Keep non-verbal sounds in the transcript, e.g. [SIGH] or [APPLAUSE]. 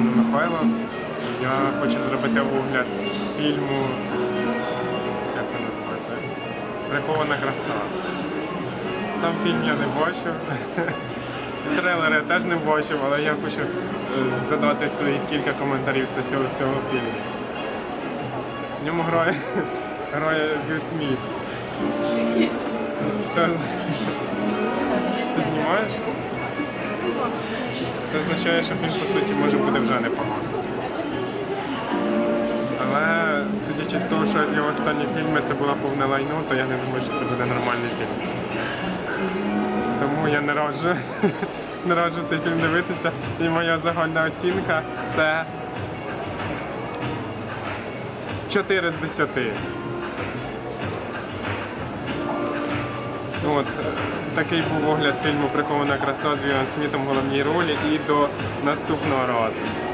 вами Михайло. Я хочу зробити огляд фільму. Як це називається? Прихована краса. Сам фільм я не бачив. [LAUGHS] Трейлери я теж не бачив, але я хочу е, додати свої кілька коментарів стосовно цього фільму. В ньому грає, [LAUGHS] грає Білл Сміт. Це ти знімаєш? Це означає, що фільм по суті може бути вже непоганий. Але судячи з того, що його останні фільми це була повне лайно, то я не думаю, що це буде нормальний фільм. Тому я не раджу, [LAUGHS] не раджу цей фільм дивитися. І моя загальна оцінка це 4 з 10. От, такий був огляд фільму Прихована краса з Вілом Смітом в головній ролі і до наступного разу.